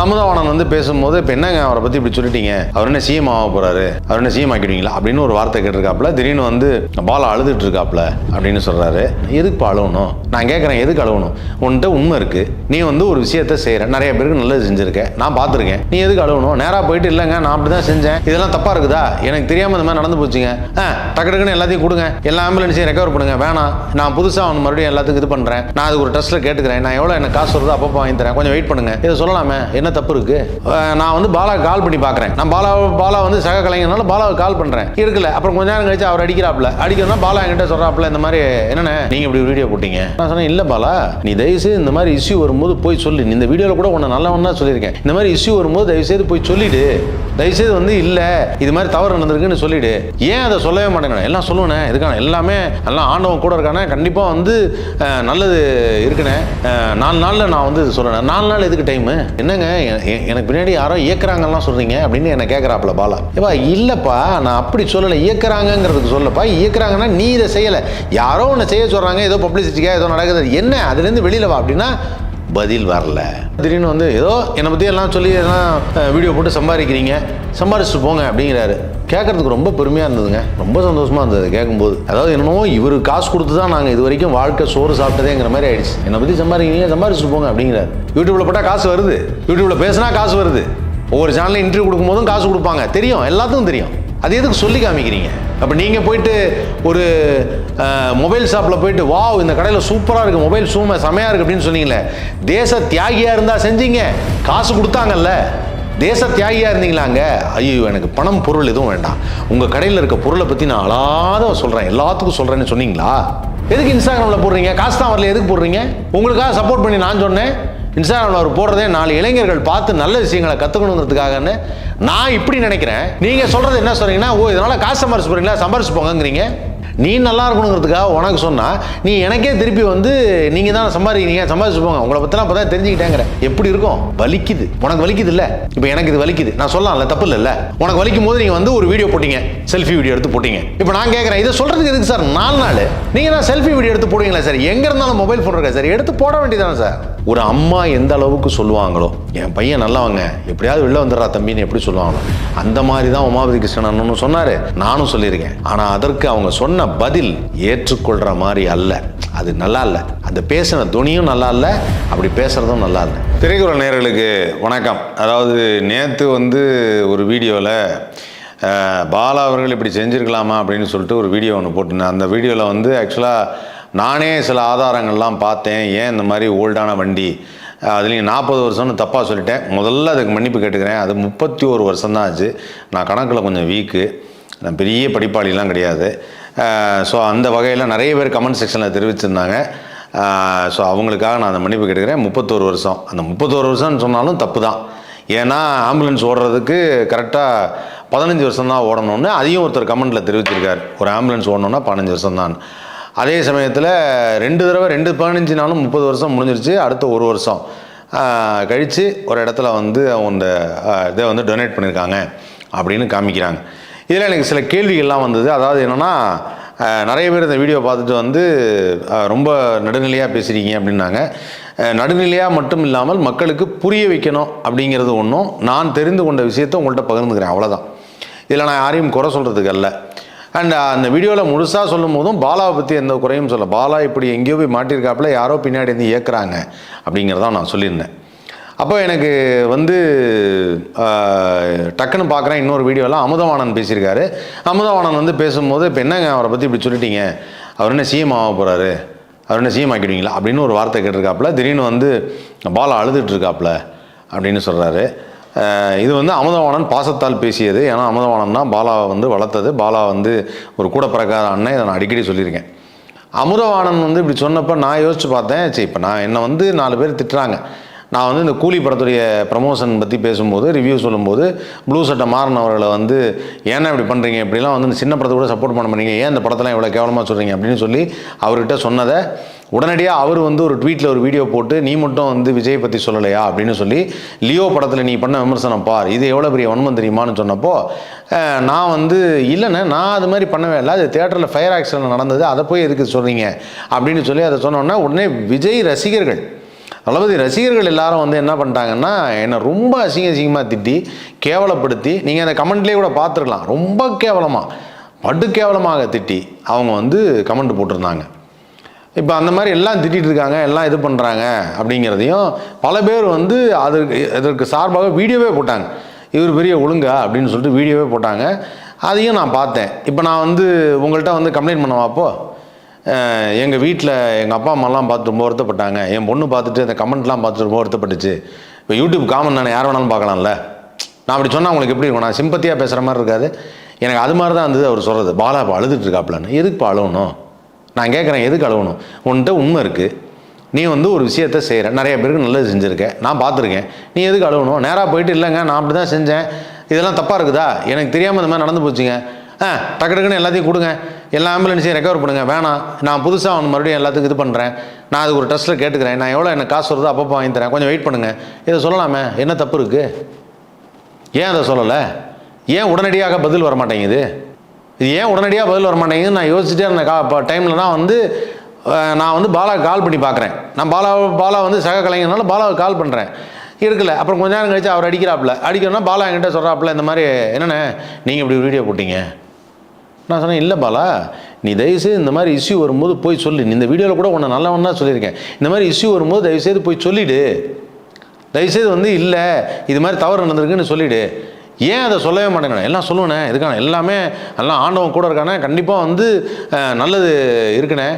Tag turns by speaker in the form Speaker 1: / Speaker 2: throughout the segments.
Speaker 1: அமுதவாணன் வந்து பேசும்போது இப்போ என்னங்க அவரை பற்றி இப்படி சொல்லிட்டீங்க? அவர் என்ன சிஎம் ஆக போகிறாரு அவர் என்ன சிஎம் ஆக்கிடுவீங்களா? அப்படின்னு ஒரு வார்த்தை கேட்டிருக்காப்புல. திடீர்னு வந்து பாலா அழுதுட்டு இருக்காப்புல அப்படின்னு சொல்கிறாரு எதுக்கு அழுவணும்? நான் கேட்குறேன் எதுக்கு அழுவணும்? உன்கிட்ட உண்மை இருக்குது நீ வந்து ஒரு விஷயத்த செய்கிற நிறைய பேருக்கு நல்லது செஞ்சுருக்கேன் நான் பார்த்துருக்கேன் நீ எதுக்கு அழுவணும்? நேராக போயிட்டு இல்லைங்க நான் அப்படி தான் செஞ்சேன். இதெல்லாம் தப்பாக இருக்குதா? எனக்கு தெரியாமல் இந்த மாதிரி நடந்து போச்சுங்க. ஆ டக்கு டக்குன்னு எல்லாத்தையும் கொடுங்க. எல்லா ஆம்புலன்ஸையும் ரெக்கவர் பண்ணுங்க. வேணாம். நான் புதுசாக அவன் மறுபடியும் எல்லாத்துக்கும் இது பண்ணுறேன் நான் அதுக்கு ஒரு டெஸ்ட்டில் கேட்டுக்கிறேன். நான் எவ்வளோ எனக்கு காசு வருதோ அப்பப்போ வாங்கி தரேன். கொஞ்சம் வெயிட் பண்ணுங்க. இதை சொல்லலாமே? என்ன தப்பு இருக்கு? நான் வந்து பாலா கால் பண்ணி பார்க்குறேன் நான் பாலா பாலா வந்து சக கலைஞனால பாலாவுக்கு கால் பண்ணுறேன் எடுக்கல அப்புறம் கொஞ்ச நேரம் கழிச்சு அவர் அடிக்கிறாப்புல. அடிக்கணும்னா பாலா என்கிட்ட சொல்கிறாப்புல இந்த மாதிரி என்னென்ன நீங்கள் இப்படி வீடியோ போட்டீங்க? நான் சொன்னேன் இல்லை பாலா நீ தயவுசெய்து இந்த மாதிரி இஷ்யூ வரும்போது போய் சொல்லு. இந்த வீடியோவில் கூட உன்னை நல்லவன்னா சொல்லியிருக்கேன். இந்த மாதிரி இஷ்யூ வரும்போது தயவுசெய்து போய் சொல்லிடு. தயவுசெய்து வந்து இல்லை இது மாதிரி தவறு நடந்திருக்குன்னு சொல்லிடு. ஏன் அதை சொல்லவே மாட்டேங்கிறேன்? எல்லாம் சொல்லுவேண்ணே இதுக்கான எல்லாமே எல்லாம் ஆண்டவன் கூட இருக்கானே கண்டிப்பாக வந்து நல்லது இருக்குண்ணே நாலு நாளில் நான் வந்து சொல்கிறேன் நாலு நாள் எதுக்கு டைமு என்னங்க எனக்கு பின்னாடி யாரோ இயக்குறாங்கலாம் சொல்கிறீங்க அப்படின்னு என்னை கேட்குறாப்புல பாலா. ஏப்பா இல்லைப்பா நான் அப்படி சொல்லலை. இயக்குறாங்கங்கிறதுக்கு சொல்லப்பா. இயக்குறாங்கன்னா நீ இதை செய்யலை. யாரோ ஒன்று செய்ய சொல்கிறாங்க ஏதோ பப்ளிசிட்டிக்காக ஏதோ நடக்குது. என்ன? அதுலேருந்து வெளியில் வா அப்படின்னா பதில் வரல. திடீர்னு வந்து ஏதோ என்னை பற்றி எல்லாம் சொல்லி எல்லாம் வீடியோ போட்டு சம்பாதிக்கிறீங்க. சம்பாதிச்சுட்டு போங்க அப்படிங்கிறாரு. கேட்கறதுக்கு ரொம்ப பெருமையாக இருந்ததுங்க. ரொம்ப சந்தோஷமாக இருந்தது கேட்கும்போது அதாவது என்னமோ இவர் காசு கொடுத்து தான் நாங்கள் இது வரைக்கும் வாழ்க்கை சோறு சாப்பிட்டதேங்கிற மாதிரி ஆயிடுச்சு. என்னை பற்றி சம்பாதிக்கிறீங்க சம்பாதிச்சுட்டு போங்க அப்படிங்கிறாரு. யூடியூப்பில் போட்டால் காசு வருது. யூடியூப்பில் பேசினா காசு வருது. ஒவ்வொரு சேனலில் இன்டர்வியூ கொடுக்கும்போதும் காசு கொடுப்பாங்க. தெரியும். எல்லாத்துக்கும் தெரியும். அது எதுக்கு சொல்லி காமிக்கிறீங்க? அப்போ நீங்கள் போயிட்டு ஒரு மொபைல் ஷாப்பில் போயிட்டு வா இந்த கடையில் சூப்பராக இருக்குது மொபைல் சூமை செமையாக இருக்குது அப்படின்னு சொன்னீங்களே தேச தியாகியாக இருந்தால் செஞ்சீங்க. காசு கொடுத்தாங்கல்ல. தேச தியாகியாக இருந்தீங்களாங்க ஐயோ எனக்கு பணம் பொருள் எதுவும் வேண்டாம். உங்கள் கடையில் இருக்க பொருளை பற்றி நான் அழாத சொல்கிறேன் எல்லாத்துக்கும் சொல்கிறேன்னு சொன்னீங்களா? எதுக்கு இன்ஸ்டாகிராமில் போடுறீங்க? காசு தான் வரல எதுக்கு போடுறீங்க? உங்களுக்காக சப்போர்ட் பண்ணி நான் சொன்னேன். இன்ஸ்டாகிராமில் அவர் போடுறதே நாலு இளைஞர்கள் பார்த்து நல்ல விஷயங்களை கற்றுக்கணுங்கிறதுக்காகன்னு நான் இப்படி நினைக்கிறேன். நீங்கள் சொல்கிறது என்ன சொல்கிறீங்கன்னா ஓ இதனால் காசு சம்பாரிச்சு போகிறீங்களா சம்பாரிச்சு போங்கங்கிறீங்க. நீ நல்லா இருக்கணுங்கிறதுக்காக உனக்கு சொன்னால் நீ எனக்கே திருப்பி வந்து நீங்கள் தான் சம்பாதிக்கிறீங்க சம்பாதிச்சு போங்க? உங்களை பற்றிலாம் அப்போ தான் தெரிஞ்சுக்கிட்டேங்கிற. எப்படி இருக்கும்? வலிக்குது. உனக்கு வலிக்குது இல்லை? இப்போ எனக்கு இது வலிக்குது. நான் சொல்லலாம்ல தப்பு இல்லைல்ல உனக்கு வலிக்கும் போது நீங்கள் வந்து ஒரு வீடியோ போட்டீங்க. செல்ஃபி வீடியோ எடுத்து போட்டீங்க. இப்போ நான் கேட்குறேன் இதை சொல்கிறதுக்கு எதுக்கு சார் நாலு நாள்? நீங்கள் தான் செல்ஃபி வீடியோ எடுத்து போடுவீங்களா சார்? எங்கே இருந்தாலும் மொபைல் ஃபோன் இருக்கா சார்? எடுத்து போட வேண்டியதானே சார். ஒரு அம்மா எந்த அளவுக்கு சொல்லுவாங்களோ என் பையன் நல்லவங்க எப்படியாவது வெளில வந்துடுறா தம்பின்னு எப்படி சொல்லுவாங்களோ அந்த மாதிரி தான் உமாபதி கிருஷ்ணன் அண்ணனும் சொன்னார். நானும் சொல்லியிருக்கேன். ஆனால் அதற்கு அவங்க சொன்ன பதில் ஏற்றுக்கொள்கிற மாதிரி அல்ல. அது நல்லா இல்லை. அந்த பேசின துணியும் நல்லா இல்லை. அப்படி பேசுகிறதும் நல்லா இல்லை. திரைக்குற நேர்களுக்கு வணக்கம். அதாவது நேற்று வந்து ஒரு வீடியோவில் பாலா அவர்கள் இப்படி செஞ்சுருக்கலாமா அப்படின்னு சொல்லிட்டு ஒரு வீடியோ ஒன்று போட்டிருந்தேன். அந்த வீடியோவில் வந்து ஆக்சுவலாக நானே சில ஆதாரங்கள்லாம் பார்த்தேன். ஏன் இந்த மாதிரி ஓல்டான வண்டி? அதுலேயும் நாற்பது வருஷம்னு தப்பாக சொல்லிட்டேன். முதல்ல அதுக்கு மன்னிப்பு கேட்டுக்கிறேன். அது முப்பத்தி ஒரு வருஷம் தான் ஆச்சு. நான் கணக்கில் கொஞ்சம் வீக்கு. நான் பெரிய படிப்பாளிலாம் கிடையாது. ஸோ அந்த வகையில் நிறைய பேர் கமெண்ட் செக்ஷனில் தெரிவிச்சிருந்தாங்க. ஸோ அவங்களுக்காக நான் அந்த மன்னிப்பு கேட்டுக்கிறேன். முப்பத்தோரு வருஷம். அந்த முப்பத்தோரு வருஷம்னு சொன்னாலும் தப்பு தான் ஏன்னா ஆம்புலன்ஸ் ஓடுறதுக்கு கரெக்டாக பதினஞ்சு வருஷம் தான் ஓடணும்னு அதையும் ஒருத்தர் கமெண்ட்டில் தெரிவிச்சிருக்கார். ஒரு ஆம்புலன்ஸ் ஓடணும்னா பதினஞ்சு வருஷம் தான் அதே சமயத்தில் ரெண்டு தடவை ரெண்டு பதினஞ்சு நாளும் முப்பது வருஷம் முடிஞ்சிருச்சு. அடுத்த ஒரு வருஷம். கழித்து ஒரு இடத்துல வந்து அவங்க இதை வந்து டொனேட் பண்ணியிருக்காங்க அப்படின்னு காமிக்கிறாங்க. இதில் எனக்கு சில கேள்விகள்லாம் வந்தது. அதாவது என்னென்னா நிறைய பேர் இந்த வீடியோ பார்த்துட்டு வந்து ரொம்ப நடுநிலையாக பேசுகிறீங்க அப்படின்னாங்க. நடுநிலையாக மட்டும் இல்லாமல் மக்களுக்கு புரிய வைக்கணும் அப்படிங்கிறது ஒன்றும் நான் தெரிந்து கொண்ட விஷயத்தை உங்கள்கிட்ட பகிர்ந்துக்கிறேன். அவ்வளோதான் இதில் நான் யாரையும் குறை சொல்கிறதுக்கு அல்ல. அண்ட் அந்த வீடியோவில் முழுசாக சொல்லும் போதும் பாலாவை பற்றி எந்த குறையும் சொல்ல பாலா இப்படி எங்கேயோ போய் மாட்டியிருக்காப்புல யாரோ பின்னாடி இருந்து இயக்குறாங்க அப்படிங்கிறதான் நான் சொல்லியிருந்தேன். அப்போ எனக்கு வந்து டக்குன்னு பார்க்குறேன் இன்னொரு வீடியோலாம் அமுதவாணன் பேசியிருக்காரு. அமுதவாணன் வந்து பேசும்போது இப்போ என்னங்க அவரை பற்றி இப்படி சொல்லிட்டீங்க? அவர் என்ன சிஎம் ஆக போகிறாரு அவர் என்ன சிஎம் ஆக்கிடுவீங்களா? அப்படின்னு ஒரு வார்த்தை கேட்டிருக்காப்புல. திடீர்னு வந்து பாலா அழுதுட்டுருக்காப்புல அப்படின்னு சொல்கிறாரு இது வந்து அமுதவாணன் பாசத்தால் பேசியது. ஏன்னா அமுதவாணன் தான் பாலாவை வந்து வளர்த்தது. பாலா வந்து ஒரு கூட பிறக்காத அண்ணன். இதை நான் அடிக்கடி சொல்லியிருக்கேன். அமுதவாணன் வந்து இப்படி சொன்னப்போ நான் யோசிச்சு பார்த்தேன். சரி இப்போ நான் என்னை வந்து நாலு பேர் திட்டுறாங்க. நான் வந்து இந்த கூலி படத்துடைய ப்ரமோஷன் பற்றி பேசும்போது ரிவ்யூ சொல்லும்போது ப்ளூ சட்டை மாறினவர்களை வந்து ஏன்னா இப்படி பண்ணுறீங்க இப்படிலாம் வந்து இந்த சின்ன படத்தை கூட சப்போர்ட் பண்ண மாட்டீங்க. ஏன் இந்த படத்தெல்லாம் இவ்வளோ கேவலமாக சொல்கிறீங்க அப்படின்னு சொல்லி அவர்கிட்ட சொன்னதை உடனடியாக அவர் வந்து ஒரு ட்வீட்டில் ஒரு வீடியோ போட்டு நீ மட்டும் வந்து விஜய் பற்றி சொல்லலையா? அப்படின்னு சொல்லி லியோ படத்தில் நீ பண்ண விமர்சனம் பார். இது எவ்வளோ பெரிய வன்மம் தெரியுமான்னு சொன்னப்போ நான் வந்து இல்லைண்ணே நான் அது மாதிரி பண்ணவே இல்லை. அது தேட்டரில் ஃபயர் ஆக்சிடென்ட் நடந்தது. அதை போய் எதுக்கு சொல்கிறீங்க அப்படின்னு சொல்லி அதை சொன்னோன்னா உடனே விஜய் ரசிகர்கள் தளபதி ரசிகர்கள் எல்லாரும் வந்து என்ன பண்ணிட்டாங்கன்னா என்னை ரொம்ப அசிங்க அசிங்கமாக திட்டி கேவலப்படுத்தி நீங்கள் அந்த கமெண்ட்லேயே கூட பார்த்துருக்கலாம். ரொம்ப கேவலமாக படு கேவலமாக திட்டி அவங்க வந்து கமெண்ட் போட்டிருந்தாங்க. இப்போ அந்த மாதிரி எல்லாம் திட்டிகிட்டு இருக்காங்க எல்லாம் இது பண்ணுறாங்க அப்படிங்கிறதையும் பல பேர் வந்து அதற்கு இதற்கு சார்பாக வீடியோவே போட்டாங்க. இவர் பெரிய ஒழுங்கா அப்படின்னு சொல்லிட்டு வீடியோவே போட்டாங்க. அதையும் நான் பார்த்தேன். இப்போ நான் வந்து உங்கள்கிட்ட வந்து கம்ப்ளைண்ட் பண்ணவாப்போ எங்கள் வீட்டில் எங்கள் அப்பா அம்மாலாம் பார்த்து ரொம்ப வருத்தப்பட்டாங்க. என் பொண்ணு பார்த்துட்டு அந்த கமெண்ட்லாம் பார்த்துட்டு ரொம்ப வருத்தப்பட்டுச்சு. இப்போ யூடியூப் காமன் தானே யார் வேணாலும் பார்க்கலாம்ல? நான் அப்படி சொன்னால் உங்களுக்கு எப்படி இருக்கும்? நான் சிம்பத்தியாக பேசுகிற மாதிரி இருக்காது. எனக்கு அது மாதிரி தான் இருந்தது அவர் சொல்கிறது பாலா இப்போ அழுதுட்டுருக்காப்லான்னு எதுக்கு அழுவணும்? நான் கேட்குறேன் எதுக்கு அழுவணும்? உன்கிட்ட உண்மை இருக்குது நீ வந்து ஒரு விஷயத்த செய்கிற நிறைய பேருக்கு நல்லது செஞ்சுருக்கேன் நான் பார்த்துருக்கேன். நீ எதுக்கு அழுவணும்? நேராக போயிட்டு இல்லைங்க நான் அப்படி தான் செஞ்சேன். இதெல்லாம் தப்பாக இருக்குதா? எனக்கு தெரியாமல் இந்த மாதிரி நடந்து போச்சுங்க. ஆ டக்கு டக்குன்னு எல்லாத்தையும் கொடுங்க. எல்லா ஆம்புலன்ஸையும் ரெக்கவர் பண்ணுங்கள் வேணாம். நான் புதுசாக அவன் மறுபடியும் எல்லாத்துக்கும் இது பண்ணுறேன் நான் அதுக்கு ஒரு ட்ரெஸ்ட்டில் கேட்டுக்கிறேன். நான் எவ்வளோ எனக்கு காசு வருதோ அப்பப்போ வாங்கி தரேன். கொஞ்சம் வெயிட் பண்ணுங்கள் இதை சொல்லலாமே? என்ன தப்பு இருக்குது ஏன் அதை சொல்லலை? ஏன் உடனடியாக பதில் வர மாட்டேங்குது இது ஏன் உடனடியாக பதில் வர மாட்டேங்குது நான் யோசிச்சுட்டே இருந்த கா இப்போ டைமில் தான் வந்து நான் வந்து பாலாவுக்கு கால் பண்ணி பார்க்குறேன் நான் பாலா பாலா வந்து சக கலைஞர்னால பாலாவுக்கு கால் பண்ணுறேன் இருக்கல. அப்புறம் கொஞ்ச நேரம் கழிச்சு அவர் அடிக்கிறாப்புல. அடிக்கணும்னா பாலா என்கிட்ட சொல்கிறாப்புல இந்த மாதிரி என்னென்ன நீங்கள் இப்படி வீடியோ போட்டிங்க. நான் சொன்னேன் இல்லை பாலா நீ தயவுசெய்து இந்த மாதிரி இஷ்யூ வரும்போது போய் சொல்லு. இந்த வீடியோவில் கூட உன்னை நல்லவன்னா சொல்லியிருக்கேன். இந்த மாதிரி இஷ்யூ வரும்போது தயவுசெய்து போய் சொல்லிவிடு தயவுசெய்து வந்து இல்லை இது மாதிரி தவறு நடந்திருக்குன்னு சொல்லிவிடு ஏன் அதை சொல்லவே மாட்டேங்கிறேன்? எல்லாம் சொல்லுவேனே இதுக்கான எல்லாமே எல்லாம் ஆண்டவன் கூட இருக்கானே. கண்டிப்பாக வந்து நல்லது இருக்குண்ணே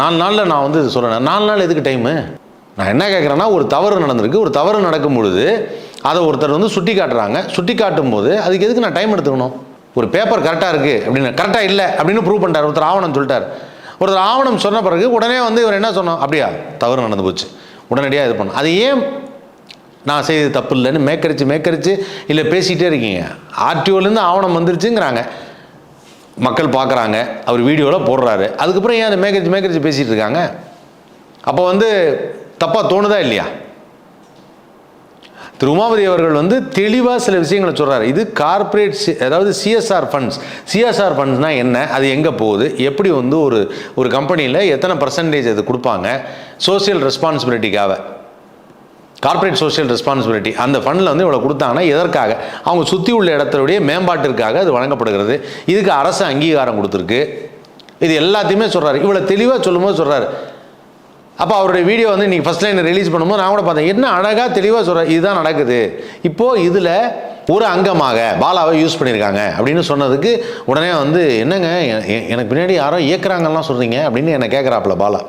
Speaker 1: நாலு நாளில் நான் வந்து இது சொல்கிறேன் நாலு நாள் எதுக்கு டைமு நான் என்ன கேட்குறேன்னா ஒரு தவறு நடந்திருக்கு. ஒரு தவறு நடக்கும் பொழுது அதை ஒருத்தர் வந்து சுட்டி காட்டுறாங்க சுட்டி காட்டும் போது அதுக்கு எதுக்கு நான் டைம் எடுத்துக்கணும்? ஒரு பேப்பர் கரெக்டாக இருக்குது அப்படின்னு. கரெக்டாக இல்லை அப்படின்னு ப்ரூவ் பண்ணிட்டார். ஒருத்தர் ஆவணம் சொல்லிட்டார். ஒருத்தர் ஆவணம் சொன்ன பிறகு உடனே வந்து இவர் என்ன சொன்னோம்? அப்படியா? தவறு நடந்து போச்சு. உடனடியாக இது பண்ணோம். அது ஏன் நான் செய்தது தப்பு இல்லைன்னு மேக்கரிச்சு மேக்கரிச்சு இல்லை பேசிகிட்டே இருக்கீங்க? ஆர்டிஓலேருந்து ஆவணம் வந்துருச்சுங்கிறாங்க. மக்கள் பார்க்குறாங்க. அவர் வீடியோவில் போடுறாரு. அதுக்கப்புறம் ஏன் அதை மேக்கரிச்சு மேக்கரிச்சு பேசிகிட்டு இருக்காங்க? அப்போ வந்து தப்பாக தோணுதா இல்லையா? திரு உமாபதி அவர்கள் வந்து தெளிவாக சில விஷயங்களை சொல்கிறார் இது கார்ப்பரேட் அதாவது சிஎஸ்ஆர் ஃபண்ட்ஸ் சிஎஸ்ஆர் ஃபண்ட்ஸ்னால் என்ன? அது எங்கே போகுது? எப்படி வந்து ஒரு ஒரு கம்பெனியில் எத்தனை பர்சன்டேஜ் அது கொடுப்பாங்க? சோஷியல் ரெஸ்பான்சிபிலிட்டிக்காக கார்ப்பரேட் சோஷியல் ரெஸ்பான்சிபிலிட்டி அந்த ஃபண்டில் வந்து இவ்வளோ கொடுத்தாங்கன்னா எதற்காக? அவங்க சுற்றி உள்ள இடத்துடைய மேம்பாட்டிற்காக அது வழங்கப்படுகிறது. இதுக்கு அரசு அங்கீகாரம் கொடுத்துருக்கு. இது எல்லாத்தையுமே சொல்கிறாரு இவ்வளோ தெளிவாக சொல்லும்போது சொல்கிறாரு அப்போ அவருடைய வீடியோ வந்து இன்றைக்கி ஃபஸ்ட் லைன் ரிலீஸ் பண்ணும்போது நான் கூட பார்த்தேன் என்ன அழகாக தெளிவாக சொல்கிற இதுதான் நடக்குது. இப்போது இதில் ஒரு அங்கமாக பாலாவை யூஸ் பண்ணியிருக்காங்க அப்படின்னு சொன்னதுக்கு உடனே வந்து என்னங்க எனக்கு பின்னாடி யாரோ இயக்குறாங்கலாம் சொல்கிறீங்க அப்படின்னு என்னை கேட்குறாப்புல பாலா.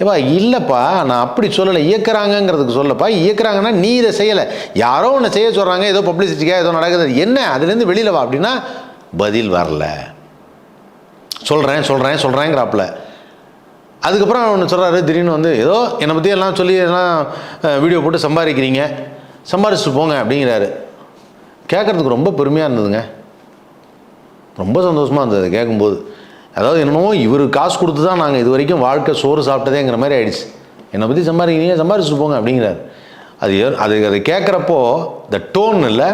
Speaker 1: ஏப்பா இல்லைப்பா நான் அப்படி சொல்லலை இயக்குறாங்கங்கிறதுக்கு சொல்லப்பா இயக்குறாங்கன்னா நீ இதை செய்யலை. யாரோ ஒன்று செய்ய சொல்கிறாங்க ஏதோ பப்ளிசிட்டிக்காக ஏதோ நடக்குது. என்ன அதுலேருந்து வெளியில் வா அப்படின்னா பதில் வரல. சொல்கிறேன் சொல்கிறேன் சொல்கிறேங்கிறாப்புல அதுக்கப்புறம் ஒன்று சொல்கிறாரு திடீர்னு வந்து ஏதோ என்னை பற்றி எல்லாம் சொல்லி எல்லாம் வீடியோ போட்டு சம்பாதிக்கிறீங்க. சம்பாரிச்சுட்டு போங்க அப்படிங்கிறாரு. கேட்குறதுக்கு ரொம்ப பெருமையாக இருந்ததுங்க. ரொம்ப சந்தோஷமாக இருந்தது கேட்கும்போது. அதாவது என்னமோ இவர் காசு கொடுத்து தான் நாங்கள் இது வரைக்கும் வாழ்க்கை சோறு சாப்பிட்டதேங்கிற மாதிரி ஆயிடுச்சு. என்னை பற்றி சம்பாதிக்கிறீங்க சம்பாரிச்சுட்டு போங்க அப்படிங்கிறாரு. அது அது அது கேட்குறப்போ இந்த டோன் இல்லை.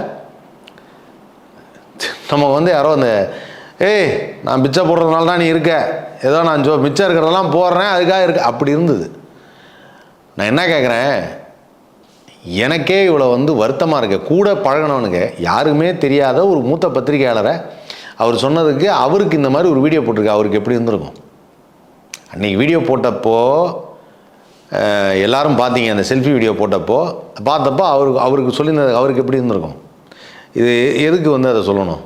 Speaker 1: நம்ம வந்து யாரோ அந்த ஏய் நான் பிச்சை போடுறதுனால தான் நீ இருக்க. ஏதோ நான் ஜோ மிச்சம் இருக்கிறதெல்லாம் போடுறேன் அதுக்காக இருக்க. அப்படி இருந்தது. நான் என்ன கேட்குறேன் எனக்கே இவ்வளோ வந்து வருத்தமாக இருக்க. கூட பழகினவனுக்கு யாருமே தெரியாத ஒரு மூத்த பத்திரிகையாளரை அவர் சொன்னதுக்கு அவருக்கு இந்த மாதிரி ஒரு வீடியோ போட்டிருக்கு. அவருக்கு எப்படி இருந்திருக்கும்? அன்றைக்கி வீடியோ போட்டப்போ எல்லாரும் பார்த்தீங்க அந்த செல்ஃபி வீடியோ போட்டப்போ பார்த்தப்போ அவருக்கு அவருக்கு சொல்லியிருந்தது அவருக்கு எப்படி இருந்திருக்கும்? இது எதுக்கு வந்து அதை சொல்லணும்?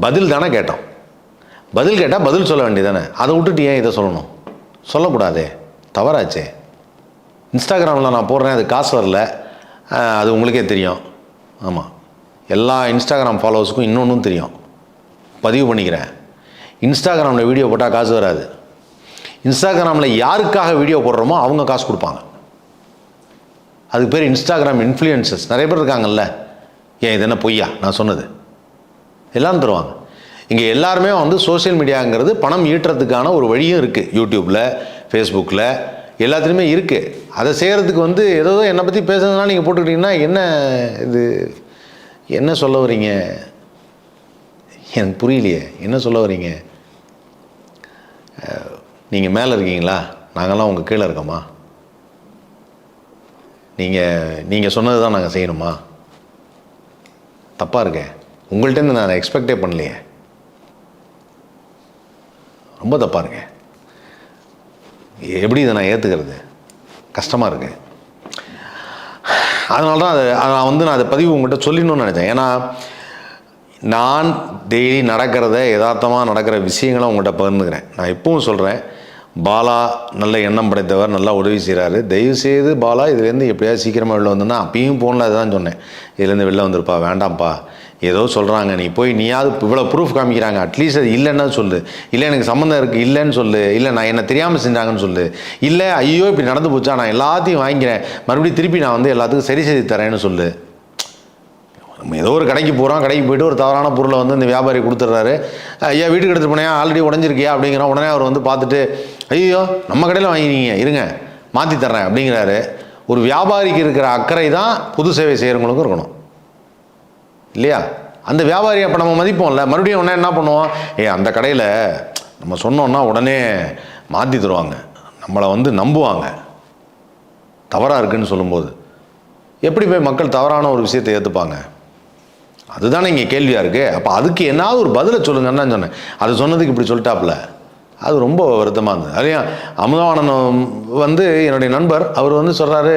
Speaker 1: பதில் தானே கேட்டோம். பதில் கேட்டால் பதில் சொல்ல வேண்டியதானே அதை விட்டுட்டு ஏன் இதை சொல்லணும்? சொல்லக்கூடாதே. தவறாச்சே. இன்ஸ்டாகிராமில் நான் போடுறேன் அது காசு வரல. அது உங்களுக்கே தெரியும். ஆமாம் எல்லா இன்ஸ்டாகிராம் ஃபாலோவர்ஸுக்கும் இன்னொன்றும் தெரியும். பதிவு பண்ணிக்கிறேன். இன்ஸ்டாகிராமில் வீடியோ போட்டால் காசு வராது. இன்ஸ்டாகிராமில் யாருக்காக வீடியோ போடுறோமோ அவங்க காசு கொடுப்பாங்க. அதுக்கு பேர் இன்ஸ்டாகிராம் இன்ஃப்ளூயன்சஸ் நிறைய பேர் இருக்காங்கல்ல. ஏன் இது என்ன பொய்யா? நான் சொன்னது. எல்லாம் தருவாங்க. இங்கே எல்லாருமே வந்து சோஷியல் மீடியாங்கிறது பணம் ஈட்டுறதுக்கான ஒரு வழியும் இருக்குது யூடியூப்பில் ஃபேஸ்புக்கில் எல்லாத்துலேயுமே இருக்குது அதை செய்கிறதுக்கு வந்து ஏதோ என்னை பற்றி பேசுறதுனால நீங்கள் போட்டுக்கிட்டிங்கன்னா என்ன இது என்ன சொல்ல வரீங்க எனக்கு புரியலையே. என்ன சொல்ல வரீங்க நீங்கள் மேலே இருக்கீங்களா? நாங்கள்லாம் உங்கள் கீழே இருக்கோமா? நீங்கள் நீங்கள் சொன்னது தான் நாங்கள் செய்யணுமா? தப்பாக இருக்கேன் உங்கள்கிட்ட நான் எக்ஸ்பெக்டே பண்ணலையே. ரொம்ப தப்பாக இருங்க எப்படி இதை நான் ஏற்றுக்கிறது கஷ்டமாக இருக்கு. அதனால தான் அது நான் வந்து நான் அதை பதிவு உங்கள்கிட்ட சொல்லிடணும்னு நினச்சேன். ஏன்னா நான் டெய்லி நடக்கிறத யதார்த்தமாக நடக்கிற விஷயங்களை உங்கள்கிட்ட பகிர்ந்துக்கிறேன். நான் இப்பவும் சொல்கிறேன் பாலா நல்ல எண்ணம் படைத்தவர் நல்லா உதவி செய்கிறாரு தயவுசெய்து பாலா இதுலேருந்து எப்படியாவது சீக்கிரமாக வெளில வந்தோன்னா அப்பயும் ஃபோனில் அதுதான் சொன்னேன். இதுலேருந்து வெளில வந்துருப்பா வேண்டாம்ப்பா. ஏதோ சொல்கிறாங்க நீ போய் நீயாவது இவ்வளோ ப்ரூஃப் காமிக்கிறாங்க அட்லீஸ்ட் அது இல்லைன்னா சொல்லு. இல்லை எனக்கு சம்மந்தம் இருக்குது இல்லைன்னு சொல்லு. இல்லை நான் என்ன தெரியாமல் செஞ்சாங்கன்னு சொல்லு. இல்லை ஐயோ இப்படி நடந்து போச்சா நான் எல்லாத்தையும் வாங்கிக்கிறேன். மறுபடியும் திருப்பி நான் வந்து எல்லாத்துக்கும் சரி செய்து தரேன்னு சொல்லு. நம்ம ஏதோ ஒரு கடைக்கு போகிறோம் கடைக்கு போயிட்டு ஒரு தவறான பொருளை வந்து இந்த வியாபாரி கொடுத்துட்றாரு. ஐயா வீட்டுக்கு எடுத்துகிட்டு போனேன் ஆல்ரெடி உடஞ்சிருக்கியா? அப்படிங்கிறோம் உடனே அவர் வந்து பார்த்துட்டு ஐயோ நம்ம கடையில் வாங்கினீங்க இருங்க மாற்றி தர்றேன் அப்படிங்கிறாரு. ஒரு வியாபாரிக்கு இருக்கிற அக்கறை தான் பொது சேவை செய்கிறவங்களுக்கும் இருக்கணும். இல்லையா? அந்த வியாபாரி அப்போ நம்ம மதிப்போம்ல. மறுபடியும் உடனே என்ன பண்ணுவோம்? ஏ அந்த கடையில் நம்ம சொன்னோன்னா உடனே மாற்றி தருவாங்க. நம்மளை வந்து நம்புவாங்க. தவறாக இருக்குன்னு சொல்லும்போது. எப்படி போய் மக்கள் தவறான ஒரு விஷயத்தை ஏற்றுப்பாங்க அதுதானே இங்கே கேள்வியாக இருக்குது அப்போ அதுக்கு என்னாவது ஒரு பதிலை சொல்லுங்கன்னு தான் சொன்னேன். அது சொன்னதுக்கு இப்படி சொல்லிட்டாப்புல. அது ரொம்ப வருத்தமாக இருந்தது. அதையும் அமுதவாணன் வந்து என்னுடைய நண்பர் அவர் வந்து சொல்கிறாரு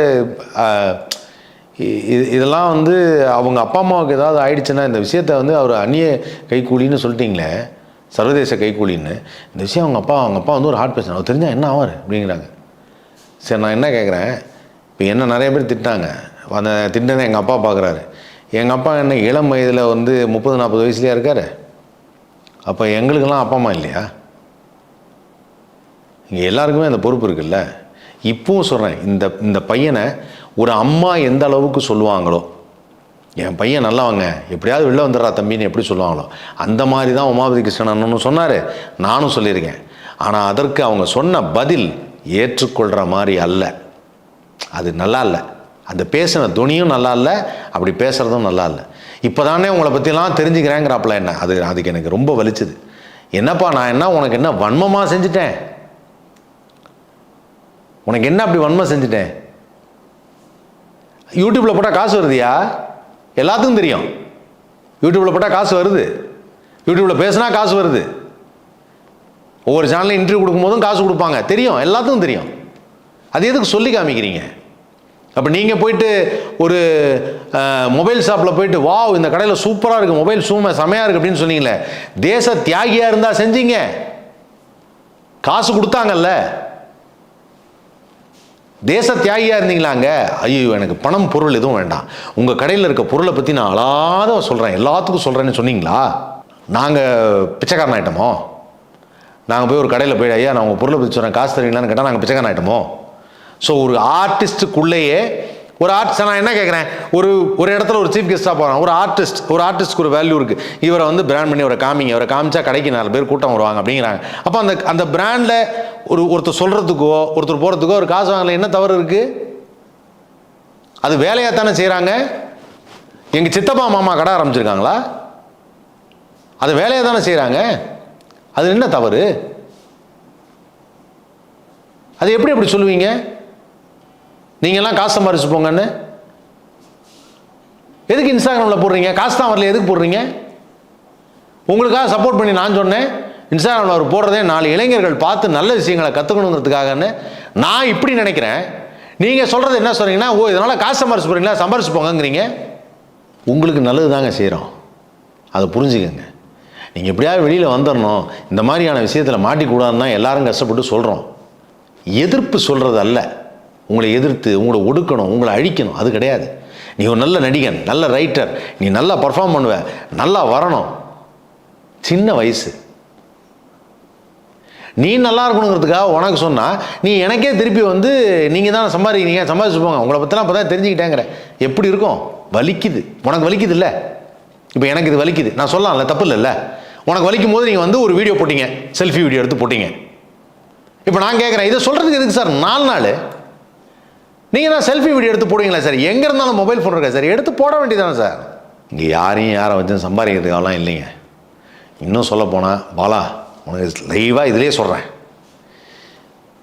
Speaker 1: இதெல்லாம் வந்து அவங்க அப்பா அம்மாவுக்கு ஏதாவது ஆயிடுச்சுன்னா இந்த விஷயத்த வந்து அவர் அந்நிய கைக்கூலின்னு சொல்லிட்டீங்களே சர்வதேச கைக்கூலின்னு இந்த விஷயம் அவங்க அப்பா அவங்க அப்பா வந்து ஒரு ஹார்ட் பேஷன் அவர் தெரிஞ்சால் என்ன ஆவார் அப்படிங்கிறாங்க. சரி நான் என்ன கேட்குறேன் இப்போ என்ன நிறைய பேர் திட்டாங்க அந்த திட்டனை எங்கள் அப்பா பார்க்குறாரு எங்கள் அப்பா என்ன இளம் வயதில் வந்து முப்பது நாற்பது வயசுலேயே இருக்காரு? அப்போ எங்களுக்கெல்லாம் அப்பா அம்மா இல்லையா? இங்கே எல்லாருக்குமே அந்த பொறுப்பு இருக்குல்ல. இப்பவும் சொல்கிறேன் இந்த இந்த பையனை ஒரு அம்மா எந்த அளவுக்கு சொல்லுவாங்களோ என் பையன் நல்லவங்க எப்படியாவது வெளில வந்துடுறா தம்பின்னு எப்படி சொல்லுவாங்களோ அந்த மாதிரி தான் உமாபதி கிருஷ்ணன் சொன்னார். நானும் சொல்லியிருக்கேன். ஆனால் அதற்கு அவங்க சொன்ன பதில் ஏற்றுக்கொள்கிற மாதிரி அல்ல. அது நல்லா இல்லை. அந்த பேசின துணியும் நல்லா இல்லை. அப்படி பேசுகிறதும் நல்லா இல்லை. இப்போ தானே உங்களை பற்றிலாம் தெரிஞ்சுக்கிறேங்கிறாப்புல என்ன? அது அதுக்கு எனக்கு ரொம்ப வலிச்சுது. என்னப்பா நான் என்ன உனக்கு என்ன வன்மமாக செஞ்சுட்டேன்? உனக்கு என்ன அப்படி வன்மம் செஞ்சுட்டேன்? யூடியூப்பில் போட்டால் காசு வருதுயா? எல்லாத்துக்கும் தெரியும். யூடியூப்பில் போட்டால் காசு வருது. யூடியூப்பில் பேசினா காசு வருது. ஒவ்வொரு சேனலில் இன்டர்வியூ கொடுக்கும்போதும் காசு கொடுப்பாங்க. தெரியும். எல்லாத்துக்கும் தெரியும். அது எதுக்கு சொல்லி காமிக்கிறீங்க? அப்போ நீங்கள் போயிட்டு ஒரு மொபைல் ஷாப்பில் போயிட்டு வா இந்த கடையில் சூப்பராக இருக்குது மொபைல் சூமை செமையாக இருக்குது அப்படின்னு சொன்னீங்களே தேச தியாகியாக இருந்தால் செஞ்சீங்க. காசு கொடுத்தாங்கல்ல. தேச தியாகியாக இருந்தீங்களாங்க ஐயோ எனக்கு பணம் பொருள் எதுவும் வேண்டாம். உங்கள் கடையில் இருக்க பொருளை பற்றி நான் அழாத சொல்கிறேன் எல்லாத்துக்கும் சொல்கிறேன்னு சொன்னீங்களா? நாங்கள் பிச்சைக்காரன் ஆகிட்டோமோ நாங்கள் போய் ஒரு கடையில் போய் ஐயா நான் உங்கள் பொருளை பற்றி சொல்கிறேன் காசு தருவீங்களான்னு கேட்டால் நாங்கள் பிச்சைக்காரன் ஆகிட்டோமோ ஸோ ஒரு ஆர்டிஸ்ட்டுக்குள்ளேயே ஒரு ஆர்ட்ஸ் நான் என்ன கேட்குறேன் ஒரு ஒரு இடத்துல ஒரு சீஃப் கெஸ்ட்டாக போகிறான் ஒரு ஆர்டிஸ்ட் ஒரு ஆர்டிஸ்ட்க்கு ஒரு வேல்யூ இருக்குது இவரை வந்து பிராண்ட் பண்ணி அவரை காமிங்க. இவரை காமிச்சா கடைக்கு நாலு பேர் கூட்டம் வருவாங்க அப்படிங்கிறாங்க. அப்போ அந்த அந்த பிராண்டில் ஒரு ஒருத்தர் சொல்கிறதுக்கோ ஒருத்தர் போகிறதுக்கோ ஒரு காசு வாங்கல. என்ன தவறு இருக்குது அது வேலையாக தானே செய்கிறாங்க எங்கள் சித்தப்பா மாமா கடை ஆரம்பிச்சிருக்காங்களா? அது வேலையாக தானே செய்கிறாங்க அது என்ன தவறு? அது எப்படி எப்படி சொல்லுவீங்க? நீங்கள்லாம் காசு சம்பாரிச்சு போங்கன்னு எதுக்கு இன்ஸ்டாகிராமில் போடுறீங்க? காசு தான் வரல எதுக்கு போடுறீங்க? உங்களுக்காக சப்போர்ட் பண்ணி நான் சொன்னேன். இன்ஸ்டாகிராமில் அவர் போடுறதே நாலு இளைஞர்கள் பார்த்து நல்ல விஷயங்களை கற்றுக்கணுங்கிறதுக்காகன்னு நான் இப்படி நினைக்கிறேன். நீங்கள் சொல்கிறது என்ன சொல்கிறீங்கன்னா ஓ இதனால் காசு சம்பாரிச்சு போகிறீங்களா சம்பாரிச்சு போங்கங்கிறீங்க உங்களுக்கு நல்லது தாங்க செய்கிறோம் அதை புரிஞ்சுக்கங்க. நீங்கள் எப்படியாவது வெளியில் வந்துடணும் இந்த மாதிரியான விஷயத்தில் மாட்டிக்கூடாதுன்னு தான் எல்லாரும் கஷ்டப்பட்டு சொல்கிறோம் எதிர்ப்பு சொல்கிறது அல்ல. உங்களை எதிர்த்து உங்களை ஒடுக்கணும் உங்களை அழிக்கணும் அது கிடையாது. நீ ஒரு நல்ல நடிகன் நல்ல ரைட்டர் நீ நல்லா பர்ஃபார்ம் பண்ணுவ நல்லா வரணும். சின்ன வயசு. நீ நல்லா இருக்கணுங்கிறதுக்காக உனக்கு சொன்னால் நீ எனக்கே திருப்பி வந்து நீங்கள் தான் சம்பாதிக்கிறீங்க சம்பாதிச்சு போங்க. உங்களை பற்றிலாம் இப்போ தான் தெரிஞ்சுக்கிட்டேங்கிற எப்படி இருக்கும்? வலிக்குது. உனக்கு வலிக்குது இல்லை? இப்போ எனக்கு இது வலிக்குது. நான் சொல்லலாம்ல தப்பு இல்லைல்ல உனக்கு வலிக்கும் போது நீங்கள் வந்து ஒரு வீடியோ போட்டிங்க. செல்ஃபி வீடியோ எடுத்து போட்டீங்க. இப்போ நான் கேட்குறேன் இதை சொல்கிறதுக்கு எதுக்கு சார்? நாலு நாள். நீங்கள் தான் செல்ஃபி வீடியோ எடுத்து போடுவீங்களா சார்? எங்கே இருந்தாலும் மொபைல் ஃபோன் இருக்கா சார்? எடுத்து போட வேண்டியதானே சார்? இங்கே யாரையும் யாரை வச்சு சம்பாதிக்கிறதுக்காகலாம் இல்லைங்க. இன்னும் சொல்ல போனால் பாலா உனக்கு லைவாக இதிலே சொல்கிறேன்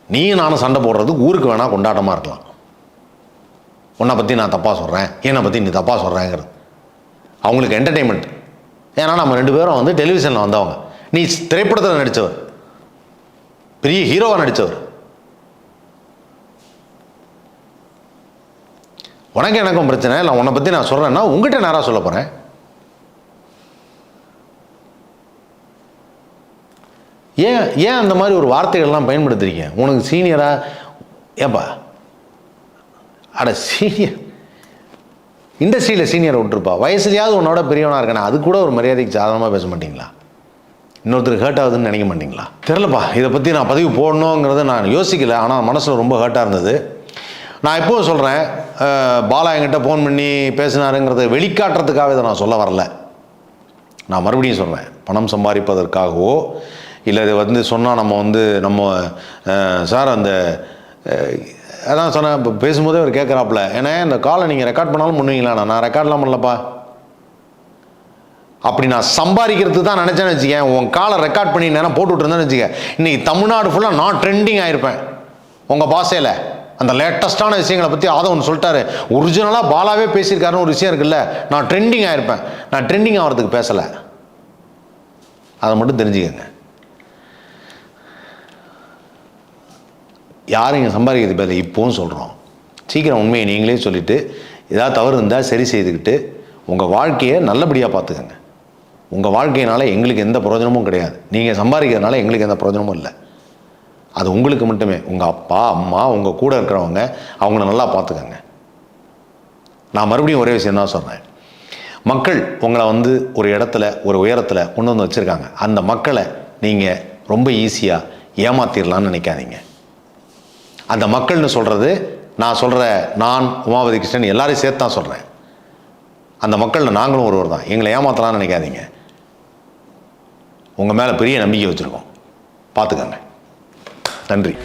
Speaker 1: நீ நானும் சண்டை போடுறதுக்கு ஊருக்கு வேணால் கொண்டாட்டமாக இருக்கலாம். உன்னை பற்றி நான் தப்பாக சொல்கிறேன் என்னை பற்றி நீ தப்பாக சொல்கிறேங்கிறது அவங்களுக்கு என்டர்டெயின்மெண்ட் ஏன்னா நம்ம ரெண்டு பேரும் வந்து டெலிவிஷனில் வந்தவங்க. நீ திரைப்படத்தில் நடித்தவர் பெரிய ஹீரோவாக நடித்தவர் உனக்கு எனக்கும் பிரச்சனை இல்லை உன்னை பற்றி நான் சொல்கிறேன்னா உங்ககிட்ட நேராக சொல்ல போகிறேன் ஏன் ஏன் அந்த மாதிரி ஒரு வார்த்தைகள்லாம் பயன்படுத்துறீங்க? உனக்கு சீனியராக ஏப்பா அட சீனியர். இண்டஸ்ட்ரியில் சீனியரை விட்டுருப்பா. வயசுலையாவது உன்னோட பெரியவனாக இருக்கணும் அது கூட ஒரு மரியாதைக்கு சாதாரணமாக பேச மாட்டிங்களா? இன்னொருத்தருக்கு ஹர்ட் ஆகுதுன்னு நினைக்க மாட்டீங்களா? தெரிலப்பா இதை பற்றி நான் பதிவு போடணுங்கிறத நான் யோசிக்கல. ஆனால் மனசில் ரொம்ப ஹர்ட்டாக இருந்தது. நான் எப்போவும் சொல்கிறேன் பாலா என்கிட்ட ஃபோன் பண்ணி பேசினாருங்கிறத வெளிக்காட்டுறதுக்காக இதை நான் சொல்ல வரல. நான் மறுபடியும் சொல்கிறேன் பணம் சம்பாதிப்பதற்காகவோ இல்லை இது வந்து சொன்னால் நம்ம வந்து நம்ம சார் அந்த அதான் சொன்னேன் இப்போ பேசும்போதே அவர் கேட்குறாப்புல ஏன்னா இந்த காலை நீங்கள் ரெக்கார்ட் பண்ணாலும் பண்ணுவீங்களா நான்? ரெக்கார்ட்லாம் பண்ணலப்பா. அப்படி நான் சம்பாதிக்கிறதுக்கு தான் நினச்சேன்னு வச்சுக்கேன் உன் காலை ரெக்கார்ட் பண்ணி நேரம் போட்டு விட்டுருந்தேன்னு வச்சுக்க இன்றைக்கி தமிழ்நாடு ஃபுல்லாக நான் ட்ரெண்டிங் ஆகிருப்பேன் உங்கள் பாசையில் அந்த லேட்டஸ்ட்டான விஷயங்களை பற்றி ஆதவன் சொல்லிட்டாரு. ஒரிஜினலாக பாலாவே பேசியிருக்காருன்னு ஒரு விஷயம் இருக்குல்ல நான் ட்ரெண்டிங் ஆகிருப்பேன் நான் ட்ரெண்டிங் ஆகிறதுக்கு பேசலை. அதை மட்டும் தெரிஞ்சுக்கங்க. யாரும் இங்கே சம்பாதிக்கிறது பேர் இப்போவும் சொல்கிறோம் சீக்கிரம் உண்மையை நீங்களே சொல்லிவிட்டு ஏதாவது தவறு இருந்தால் சரி செய்துக்கிட்டு உங்கள் வாழ்க்கையை நல்லபடியாக பார்த்துக்கங்க. உங்கள் வாழ்க்கையினால எங்களுக்கு எந்த பிரயோஜனமும் கிடையாது. நீங்கள் சம்பாதிக்கிறதுனால எங்களுக்கு எந்த பிரயோஜனமும் இல்லை. அது உங்களுக்கு மட்டுமே. உங்கள் அப்பா அம்மா உங்கள் கூட இருக்கிறவங்க அவங்கள நல்லா பார்த்துக்கங்க. நான் மறுபடியும் ஒரே விஷயம் தான் சொல்கிறேன் மக்கள் உங்களை வந்து ஒரு இடத்துல ஒரு உயரத்தில் கொண்டு வந்து வச்சுருக்காங்க. அந்த மக்களை நீங்கள் ரொம்ப ஈஸியாக ஏமாத்திடலான்னு நினைக்காதீங்க. அந்த மக்கள்னு சொல்கிறது நான் சொல்கிற நான் உமாபதி கிருஷ்ணன் எல்லாரையும் சேர்த்து தான் சொல்கிறேன் அந்த மக்களில் நாங்களும் ஒருவர் தான். எங்களை ஏமாத்தலாம்னு நினைக்காதீங்க. உங்கள் மேலே பெரிய நம்பிக்கை வச்சுருக்கோம். பார்த்துக்கங்க. நன்றி.